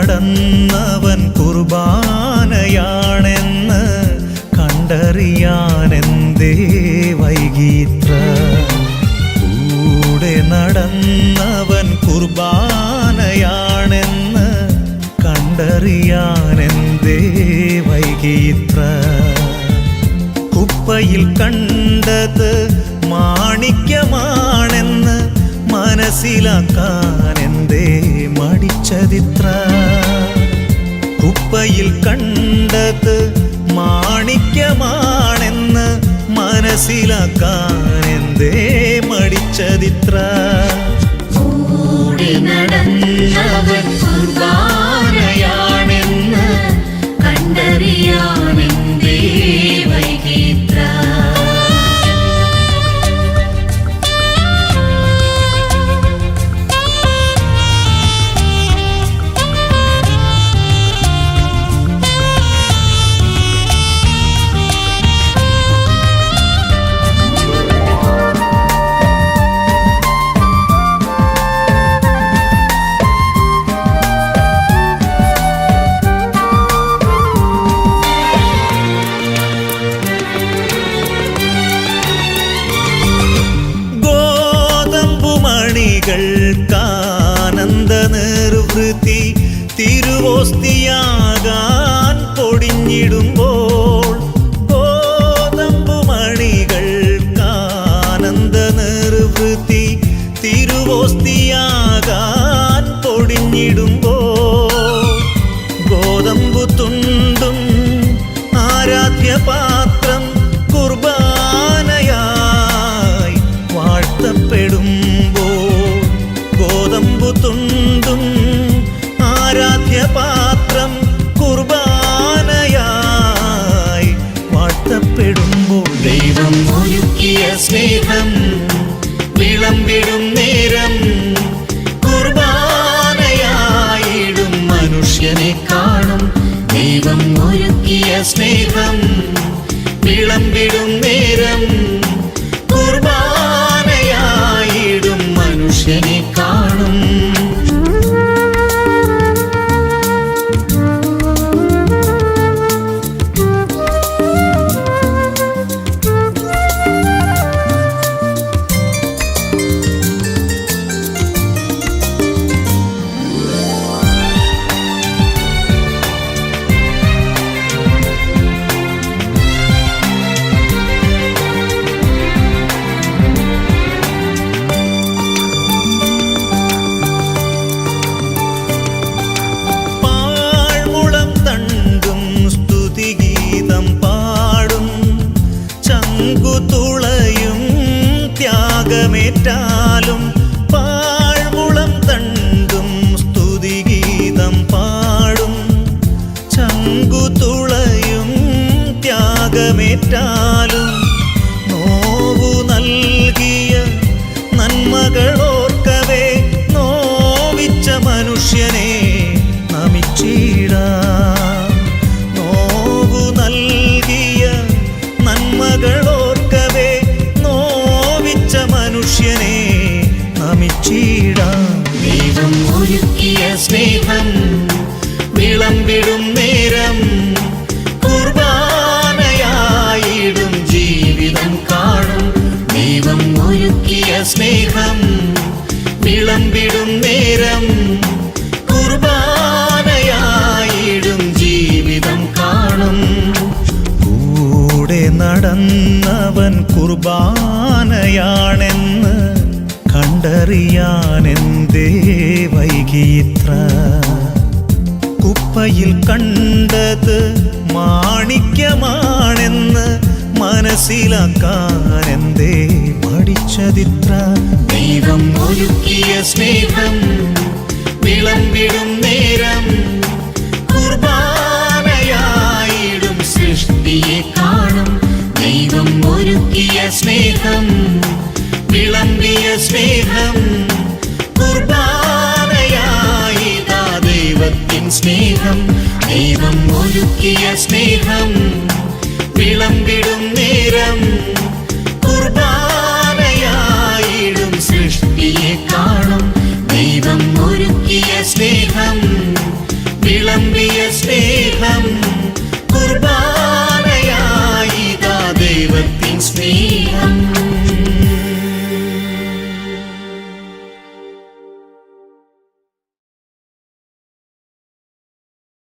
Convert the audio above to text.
നടന്നവൻ കുർബാനയാണെന്ന് കണ്ടറിയാനെന്തേ വൈകീത്ര. കൂടെ നടന്നവൻ കുർബാനയാണെന്ന് കണ്ടറിയാനെന്തേ വൈകീത്ര. കുപ്പയിൽ കണ്ടത് മാണിക്യമാണെന്ന് മനസ്സിലാക്കാൻ എന്തേ മടിച്ചതിത്ര. കുപ്പയിൽ കണ്ടത് മാണിക്യമാണെന്ന് മനസ്സിലാക്കാൻ എന്തേ മടിച്ചതിത്ര. നടന്ന നിർവൃത്തി തിരുവോസ്തിയാകാൻ പൊടിഞ്ഞിടുമ്പോൾ ഗോതമ്പുമണികൾക്കാനന്ദ നിർവൃത്തി തിരുവോസ്തിയാകാൻ പൊടിഞ്ഞിടുമ്പോൾ വാഴ്ത്തപ്പെടുമ്പോൾ ദൈവം ഒരുക്കിയ സ്നേഹം വിളമ്പിടും നേരം കുർബാനയായിടും മനുഷ്യനെ കാണും ദൈവം ഒരുക്കിയ സ്നേഹം വിളമ്പിടും നേരം. കുർബാനയായിടും ജീവിതം കാണും. ദൈവം ഒരുക്കിയ സ്നേഹം വിളമ്പിടും നേരം. കുർബാനയായിടും ജീവിതം കാണും. കൂടെ നടന്നവൻ കുർബാനയാണെന്ന് കണ്ടറിയാനെന്തേ വൈകിത്ര കുപ്പയിൽ കണ്ടത് മാണിക്യമാണെന്ന് മനസ്സിലാക്കാൻ എന്തേ മടിച്ചതിത്ര ദൈവം ഒരുക്കിയ സ്നേഹം വിളമ്പിടും നേരം. സ്നേഹം ദൈവം ഒരുക്കിയ സ്നേഹം വിളമ്പിടും നേരം.